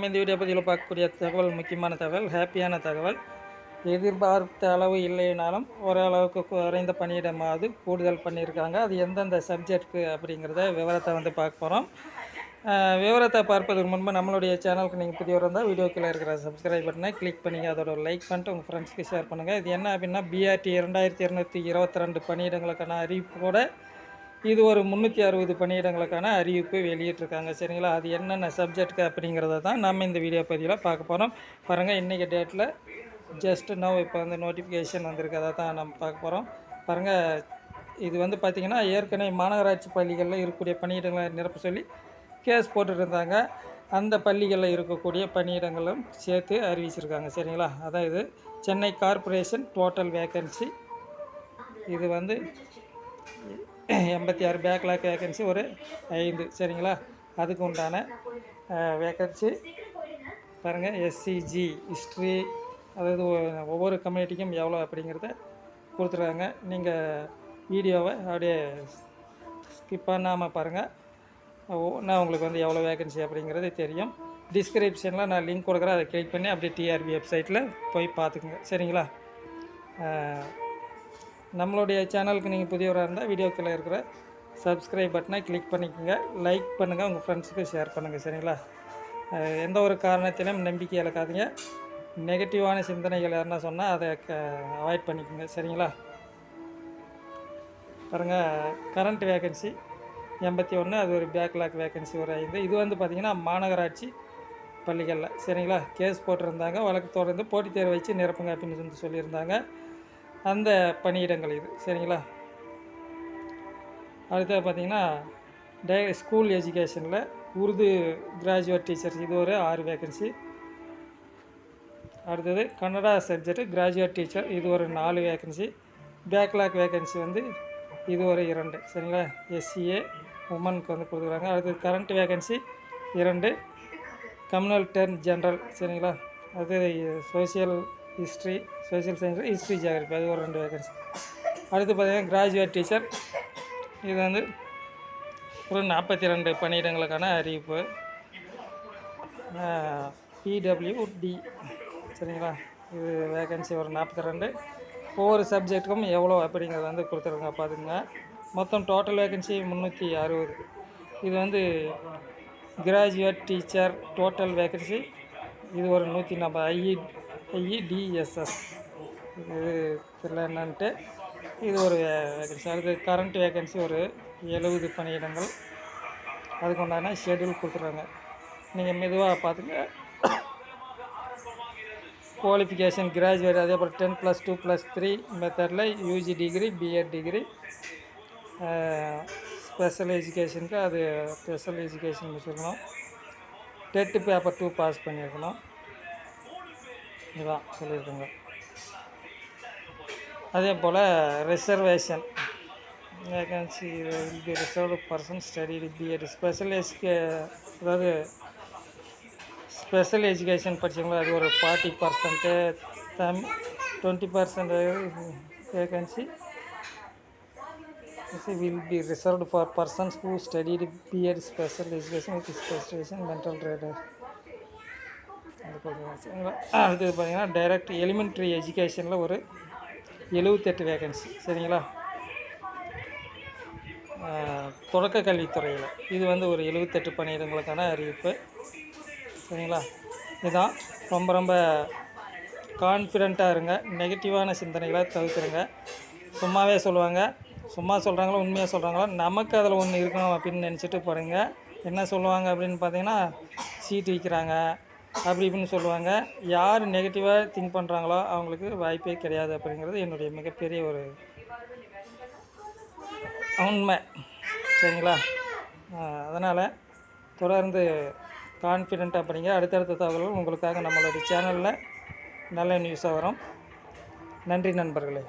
நம்ம இந்த வீடியோ பதிவில் பார்க்கக்கூடிய தகவல் முக்கியமான தகவல் ஹாப்பியான தகவல். எதிர்பார்த்த அளவு இல்லைனாலும் ஓரளவுக்கு குறைந்த பணியிடமாவது கூடுதல் பண்ணியிருக்காங்க. அது எந்தெந்த சப்ஜெக்ட்க்கு அப்படிங்கிறத விவரத்தை வந்து பார்க்க போகிறோம் விவரத்தை பார்ப்பதற்கு முன்பு நம்மளுடைய சேனலுக்கு நீங்கள் புதியவர் இருந்தால் வீடியோ கீழே இருக்கிற சப்ஸ்கிரைப் பட்டனை கிளிக் பண்ணி அதோட லைக் பண்ணிட்டு உங்கள் ஃப்ரெண்ட்ஸ்க்கு ஷேர் பண்ணுங்கள் இது என்ன அப்படின்னா பிஆர்டி இரண்டாயிரத்தி இரநூத்தி இருபத்தி ரெண்டு பணியிடங்களுக்கான அறிவிப்போட இது ஒரு முந்நூற்றி அறுபது பணியிடங்களுக்கான அறிவிப்பு வெளியிட்டிருக்காங்க. சரிங்களா? அது என்னென்ன சப்ஜெக்ட் அப்படிங்கிறத தான் நம்ம இந்த வீடியோ பதிவில் பார்க்க போகிறோம் பாருங்கள் இன்றைக்கி டேட்டில் ஜஸ்ட் நோ இப்போ வந்து நோட்டிஃபிகேஷன் வந்திருக்கு. அதை தான் நம்ம பார்க்க போகிறோம் பாருங்கள் இது வந்து பார்த்திங்கன்னா ஏற்கனவே மாநகராட்சி பள்ளிகளில் இருக்கக்கூடிய பணியிடங்களை நிரப்ப சொல்லி கேஸ் போட்டுருந்தாங்க அந்த பள்ளிகளில் இருக்கக்கூடிய பணியிடங்களும் சேர்த்து அறிவிச்சிருக்காங்க. சரிங்களா? அதான் இது. சென்னை கார்ப்பரேஷன் டோட்டல் வேக்கன்சி இது வந்து எண்பத்தி ஆறு பேக்லாக் வேக்கன்சி ஒரு ஐந்து சரிங்களா? அதுக்கு உண்டான வேக்கன்சி பாருங்கள் எஸ்சிஜி ஹிஸ்ட்ரி அதாவது ஒவ்வொரு கம்யூனிட்டிக்கும் எவ்வளோ அப்படிங்கிறத கொடுத்துருக்காங்க. நீங்கள் வீடியோவை அப்படியே ஸ்கிப் பண்ணாமல் பாருங்கள் நான் உங்களுக்கு வந்து எவ்வளோ வேகன்சி அப்படிங்கிறது தெரியும். டிஸ்கிரிப்ஷனில் நான் லிங்க் கொடுக்குறேன். அதை கிளிக் பண்ணி அப்படியே டிஆர்பி வெப்சைட்டில் போய் பார்த்துக்குங்க. சரிங்களா? நம்மளுடைய சேனலுக்கு நீங்கள் புதியவராக இருந்தால் வீடியோக்கில் இருக்கிற சப்ஸ்கிரைப் பட்டனை கிளிக் பண்ணிக்கோங்க. லைக் பண்ணுங்கள் உங்கள் ஃப்ரெண்ட்ஸுக்கு ஷேர் பண்ணுங்கள் சரிங்களா? எந்த ஒரு காரணத்திலும் நம்பிக்கை இழக்காதீங்க. நெகட்டிவான சிந்தனைகள் யாருன்னா சொன்னால் அதை அவாய்ட் பண்ணிக்கோங்க சரிங்களா? பாருங்கள் கரண்ட் வேகன்சி எண்பத்தி ஒன்று அது ஒரு பேக்லாக் வேகன்சி ஒரு ஐந்து. இது வந்து பார்த்திங்கன்னா மாநகராட்சி பள்ளிகளில் சரிங்களா? கேஸ் போட்டிருந்தாங்க வழக்கு தொடர்ந்து போட்டித் தேர்வு வச்சு நிரப்புங்க அப்படின்னு சொல்லி சொல்லியிருந்தாங்க. அந்த பணியிடங்கள் இது. சரிங்களா? அடுத்தது பார்த்திங்கன்னா டே ஸ்கூல் எஜுகேஷனில் உருது கிராஜுவேட் டீச்சர்ஸ் இது ஒரு ஆறு வேகன்சி. அடுத்தது கன்னடா சப்ஜெக்ட் கிராஜுவேட் டீச்சர் இது ஒரு நாலு வேகன்சி. பேக்லாக் வேகன்சி வந்து இது ஒரு இரண்டு. சரிங்களா? எஸ்சிஏ உமனுக்கு வந்து கொடுக்குறாங்க. அடுத்தது கரண்ட் வேகன்சி இரண்டு. Communal term general. சரிங்களா? அது social history social science history geography அது ஒரு ரெண்டு வேகன்சி அடுத்து பார்த்திங்கன்னா கிராஜுவேட் டீச்சர் இது வந்து ஒரு நாற்பத்தி ரெண்டு பணியிடங்களுக்கான அறிவிப்பு. பிடபிள்யூடி சரிங்களா? இது வேகன்சி ஒரு நாற்பத்தி ரெண்டு ஒவ்வொரு சப்ஜெக்ட்டுக்கும் எவ்வளோ அப்படிங்கிறத வந்து கொடுத்துருங்க பார்த்துங்க மொத்தம் டோட்டல் வேகன்சி முந்நூற்றி அறுபது. இது வந்து கிராஜுவேட் டீச்சர் டோட்டல் வேகன்சி இது ஒரு நூற்றி நாற்பது ஐஇ ஐஇடிஎஸ்எஸ் இது தெரியல என்னன்ட்டு. இது ஒரு வேகன்சி அடுத்து கரண்ட் வேகன்சி ஒரு எழுபது பணியிடங்கள். அதுக்கு உண்டான ஷெட்யூல் கொடுத்துருக்காங்க. நீங்கள் மெதுவாக பார்த்துங்க குவாலிஃபிகேஷன் கிராஜுவேட் அதே போல் ten plus two plus three மெத்தடில் UG degree BEd degree special எஜுகேஷனுக்கு அது ஸ்பெஷல் எஜுகேஷன் வச்சுருக்கணும் டெட்டு பேப்பர் டூ பாஸ் பண்ணியிருக்கணும். இதுதான் சொல்லியிருக்காங்க அதே போல் reservation vacancy will be reserved person study B Ed special எஜுகே அதாவது ஸ்பெஷல் எஜுகேஷன் படிச்சவங்களா அது ஒரு forty percent them twenty percent vacancy will be reserved for persons who studied B Ed special education with specialisation mental trader சரிங்களா? அடுத்தது பார்த்தீங்கன்னா direct elementary எஜுகேஷனில் ஒரு எழுபத்தெட்டு vacancy சரிங்களா? தொடக்க கல்வித்துறையில். இது வந்து ஒரு எழுபத்தெட்டு பணியிடங்களுக்கான அறிவிப்பு. சரிங்களா? இதுதான் ரொம்ப ரொம்ப கான்ஃபிடெண்ட்டாக இருங்க. நெகட்டிவான சிந்தனைகளை தவிர்த்துருங்க. சும்மாவே சொல்லுவாங்க. சும்மா சொல்கிறாங்களோ உண்மையாக சொல்கிறாங்களோ நமக்கு அதில் ஒன்று இருக்கணும் அப்படின்னு நினச்சிட்டு பாருங்கள் என்ன சொல்லுவாங்க அப்படின்னு பார்த்தீங்கன்னா சீட்டு விற்கிறாங்க அப்படி இப்படின்னு சொல்லுவாங்க. யார் நெகட்டிவாக திங்க் பண்ணுறாங்களோ அவங்களுக்கு வாய்ப்பே கிடையாது அப்படிங்கிறது என்னுடைய மிகப்பெரிய ஒரு உண்மை. சரிங்களா? அதனால் தொடர்ந்து கான்ஃபிடென்ட் அப்படிங்கிற அடுத்தடுத்த தகவல்கள் உங்களுக்காக நம்மளுடைய சேனலில் நல்ல நியூஸாக வரும். நன்றி நண்பர்களே.